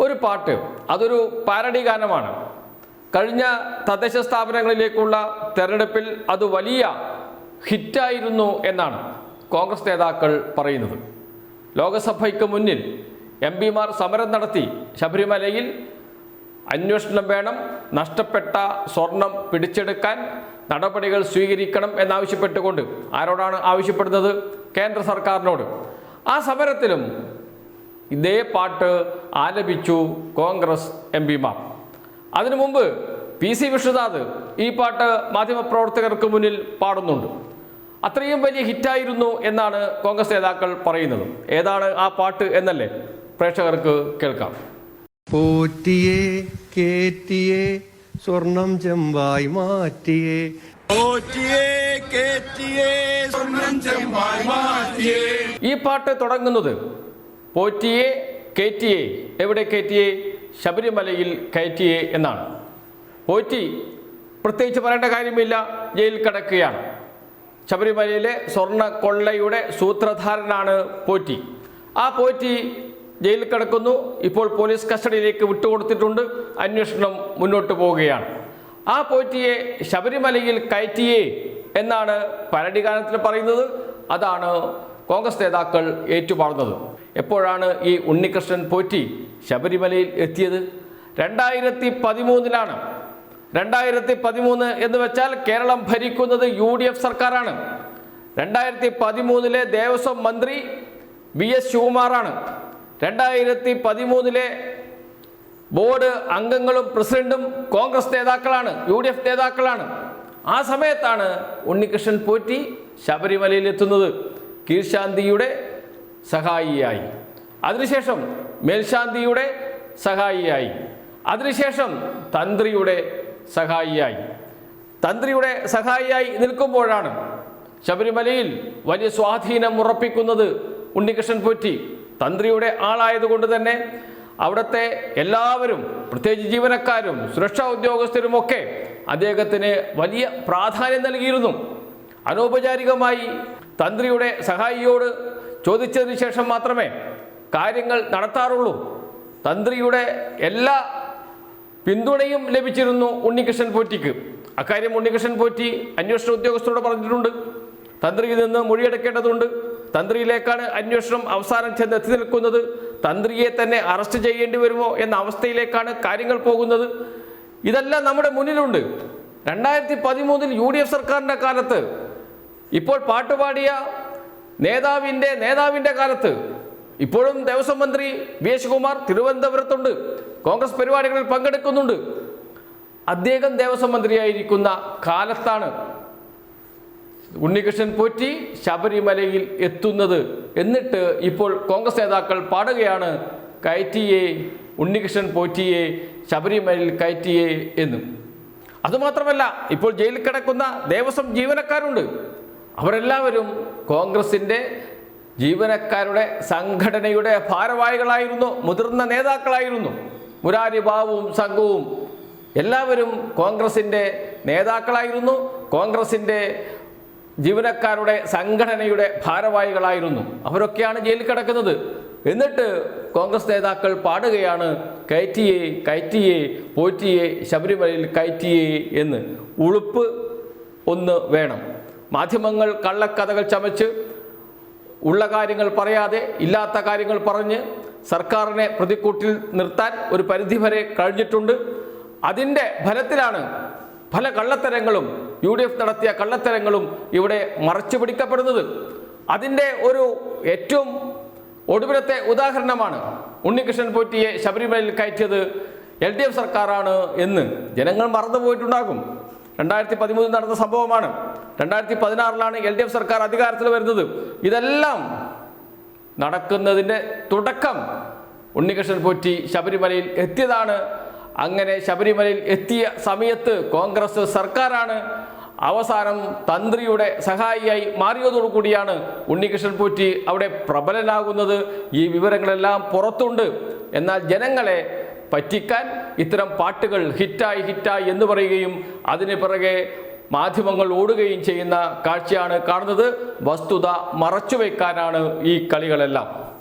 ഒരു പാട്ട്. അതൊരു പാരഡി ഗാനമാണ്. കഴിഞ്ഞ തദ്ദേശ സ്ഥാപനങ്ങളിലേക്കുള്ള തെരഞ്ഞെടുപ്പിൽ അത് വലിയ ഹിറ്റായിരുന്നു എന്നാണ് കോൺഗ്രസ് നേതാക്കൾ പറയുന്നത്. ലോകസഭയ്ക്ക് മുന്നിൽ എം പിമാർ സമരം നടത്തി. ശബരിമലയിൽ അന്വേഷണം വേണം നഷ്ടപ്പെട്ട സ്വർണം പിടിച്ചെടുക്കാൻ നടപടികൾ സ്വീകരിക്കണം എന്നാവശ്യപ്പെട്ടുകൊണ്ട്. ആരോടാണ് ആവശ്യപ്പെടുന്നത്? കേന്ദ്ര സർക്കാരിനോട്. ആ സമരത്തിലും ഇതേ പാട്ട് ആലപിച്ചു കോൺഗ്രസ് എം പിമാർ. അതിനു മുമ്പ് പി സി വിഷ്ണുനാഥ് ഈ പാട്ട് മാധ്യമപ്രവർത്തകർക്ക് മുന്നിൽ പാടുന്നുണ്ട്. അത്രയും വലിയ ഹിറ്റായിരുന്നു എന്നാണ് കോൺഗ്രസ് നേതാക്കൾ പറയുന്നത്. ഏതാണ് ആ പാട്ട് എന്നല്ലേ പ്രേക്ഷകർക്ക് കേൾക്കാം. പോറ്റിയെ കേറ്റിയെ സ്വർണം ചെമ്പായി മാറ്റിയെ. പോറ്റിയേ കേറ്റിയേ സ്വർണം ചെമ്പായി മാറ്റിയേ. ഈ പാട്ട് തുടങ്ങുന്നത് പോറ്റിയെ കയറ്റിയെ? എവിടെ കയറ്റിയെ? ശബരിമലയിൽ കയറ്റിയെ എന്നാണ്. പോറ്റി പ്രത്യേകിച്ച് പറയേണ്ട കാര്യമില്ല ജയിലിൽ കിടക്കുകയാണ്. ശബരിമലയിലെ സ്വർണ കൊള്ളയുടെ സൂത്രധാരനാണ് പോറ്റി. ആ പോറ്റി ജയിലിൽ കിടക്കുന്നു ഇപ്പോൾ പോലീസ് കസ്റ്റഡിയിലേക്ക് വിട്ടുകൊടുത്തിട്ടുണ്ട് അന്വേഷണം മുന്നോട്ട് പോവുകയാണ്. ആ പോറ്റിയെ ശബരിമലയിൽ കയറ്റിയേ എന്നാണ് പരടിഗാനത്തിൽ പറയുന്നത് അതാണ് കോൺഗ്രസ് നേതാക്കൾ ഏറ്റുപാടുന്നത്. എപ്പോഴാണ് ഈ ഉണ്ണികൃഷ്ണൻ പോറ്റി ശബരിമലയിൽ എത്തിയത്? രണ്ടായിരത്തി പതിമൂന്നിലാണ് രണ്ടായിരത്തി പതിമൂന്ന് എന്ന് വെച്ചാൽ കേരളം ഭരിക്കുന്നത് യു ഡി എഫ് സർക്കാരാണ്. രണ്ടായിരത്തി പതിമൂന്നിലെ ദേവസ്വം മന്ത്രി വി എസ് ശിവകുമാറാണ്. രണ്ടായിരത്തി പതിമൂന്നിലെ ബോർഡ് അംഗങ്ങളും പ്രസിഡന്റും കോൺഗ്രസ് നേതാക്കളാണ് യു ഡി എഫ് നേതാക്കളാണ്. ആ സമയത്താണ് ഉണ്ണികൃഷ്ണൻ പോറ്റി ശബരിമലയിൽ എത്തുന്നത്. കീഴ്ശാന്തിയുടെ സഹായിയായി. അതിനുശേഷം മേൽശാന്തിയുടെ സഹായിയായി. അതിനുശേഷം തന്ത്രിയുടെ സഹായിയായി. തന്ത്രിയുടെ സഹായിയായി നിൽക്കുമ്പോഴാണ് ശബരിമലയിൽ വലിയ സ്വാധീനം ഉറപ്പിക്കുന്നത് ഉണ്ണികൃഷ്ണൻ പോറ്റി. തന്ത്രിയുടെ ആളായതുകൊണ്ട് തന്നെ അവിടുത്തെ എല്ലാവരും പ്രത്യേകിച്ച് ജീവനക്കാരും സുരക്ഷാ ഉദ്യോഗസ്ഥരുമൊക്കെ അദ്ദേഹത്തിന് വലിയ പ്രാധാന്യം നൽകിയിരുന്നു. അനൗപചാരികമായി തന്ത്രിയുടെ സഹായിയോട് ചോദിച്ചതിന് ശേഷം മാത്രമേ കാര്യങ്ങൾ നടത്താറുള്ളൂ. തന്ത്രിയുടെ എല്ലാ പിന്തുണയും ലഭിച്ചിരുന്നു ഉണ്ണികൃഷ്ണൻ പോറ്റിക്ക്. അക്കാര്യം ഉണ്ണികൃഷ്ണൻ പോറ്റി അന്വേഷണ ഉദ്യോഗസ്ഥരോട് പറഞ്ഞിട്ടുണ്ട്. തന്ത്രിയിൽ നിന്ന് മൊഴിയെടുക്കേണ്ടതുണ്ട്. തന്ത്രിയിലേക്കാണ് അന്വേഷണം അവസാനം ചെന്ന് എത്തി നിൽക്കുന്നത്. തന്ത്രിയെ തന്നെ അറസ്റ്റ് ചെയ്യേണ്ടി വരുമോ എന്ന അവസ്ഥയിലേക്കാണ് കാര്യങ്ങൾ പോകുന്നത്. ഇതെല്ലാം നമ്മുടെ മുന്നിലുണ്ട്. രണ്ടായിരത്തി പതിമൂന്നിൽ യു ഡി എഫ് സർക്കാരിന്റെ കാലത്ത് ഇപ്പോൾ പാട്ടുപാടിയ നേതാവിന്റെ നേതാവിന്റെ കാലത്ത് ഇപ്പോഴും ദേവസ്വം മന്ത്രി വി എസ് കുമാർ തിരുവനന്തപുരത്തുണ്ട്. കോൺഗ്രസ് പരിപാടികളിൽ പങ്കെടുക്കുന്നുണ്ട്. അദ്ദേഹം ദേവസ്വം മന്ത്രിയായിരിക്കുന്ന കാലത്താണ് ഉണ്ണികൃഷ്ണൻ പോറ്റി ശബരിമലയിൽ എത്തുന്നത്. എന്നിട്ട് ഇപ്പോൾ കോൺഗ്രസ് നേതാക്കൾ പാടുകയാണ് കയറ്റിയെ ഉണ്ണികൃഷ്ണൻ പോറ്റിയെ ശബരിമലയിൽ കയറ്റിയെ എന്നും. അതുമാത്രമല്ല ഇപ്പോൾ ജയിലിൽ കിടക്കുന്ന ദേവസ്വം ജീവനക്കാരുണ്ട്. അവരെല്ലാവരും കോൺഗ്രസിന്റെ ജീവനക്കാരുടെ സംഘടനയുടെ ഭാരവാഹികളായിരുന്നു മുതിർന്ന നേതാക്കളായിരുന്നു. മുരാരി ബാബുവും സംഘവും എല്ലാവരും കോൺഗ്രസിന്റെ നേതാക്കളായിരുന്നു കോൺഗ്രസിന്റെ ജീവനക്കാരുടെ സംഘടനയുടെ ഭാരവാഹികളായിരുന്നു. അവരൊക്കെയാണ് ജയിലിൽ കിടക്കുന്നത്. എന്നിട്ട് കോൺഗ്രസ് നേതാക്കൾ പാടുകയാണ് കയറ്റിയേ കയറ്റിയേ പോറ്റിയേ ശബരിമലയിൽ കയറ്റിയേ എന്ന്. ഉളുപ്പ് ഒന്ന് വേണം. മാധ്യമങ്ങൾ കള്ളക്കഥകൾ ചമച്ച് ഉള്ള കാര്യങ്ങൾ പറയാതെ ഇല്ലാത്ത കാര്യങ്ങൾ പറഞ്ഞ് സർക്കാരിനെ പ്രതിക്കൂട്ടിൽ നിർത്താൻ ഒരു പരിധി വരെ കഴിഞ്ഞിട്ടുണ്ട്. അതിന്റെ ഫലത്തിലാണ് പല കള്ളത്തരങ്ങളും യു ഡി എഫ് നടത്തിയ കള്ളത്തരങ്ങളും ഇവിടെ മറച്ചു പിടിക്കപ്പെടുന്നത്. അതിന്റെ ഒരു ഏറ്റവും ഒടുവിലത്തെ ഉദാഹരണമാണ് ഉണ്ണികൃഷ്ണൻ പോറ്റിയെ ശബരിമലയിൽ കയറ്റിയത് എൽ ഡി എഫ് സർക്കാരാണ് എന്ന് ജനങ്ങൾ മറന്നുപോയിട്ടുണ്ടാകും. രണ്ടായിരത്തി പതിമൂന്നിൽ നടന്ന സംഭവമാണ്. രണ്ടായിരത്തി പതിനാറിലാണ് എൽ ഡി എഫ് സർക്കാർ അധികാരത്തിൽ വരുന്നത്. ഇതെല്ലാം നടക്കുന്നതിന്റെ തുടക്കം ഉണ്ണികൃഷ്ണൻ പോറ്റി ശബരിമലയിൽ എത്തിയതാണ്. അങ്ങനെ ശബരിമലയിൽ എത്തിയ സമയത്ത് കോൺഗ്രസ് സർക്കാരാണ് അവസാനം തന്ത്രിയുടെ സഹായിയായി മാറിയതോടുകൂടിയാണ് ഉണ്ണികൃഷ്ണൻ പോറ്റി അവിടെ പ്രബലനാകുന്നത്. ഈ വിവരങ്ങളെല്ലാം പുറത്തുണ്ട്. എന്നാൽ ജനങ്ങളെ പറ്റിക്കാൻ ഇത്തരം പാട്ടുകൾ ഹിറ്റായി ഹിറ്റായി എന്ന് പറയുകയും അതിന് പിറകെ മാധ്യമങ്ങൾ ഓടുകയും ചെയ്യുന്ന കാഴ്ചയാണ് കാണുന്നത്. വസ്തുത മറച്ചുവെക്കാനാണ് ഈ കളികളെല്ലാം.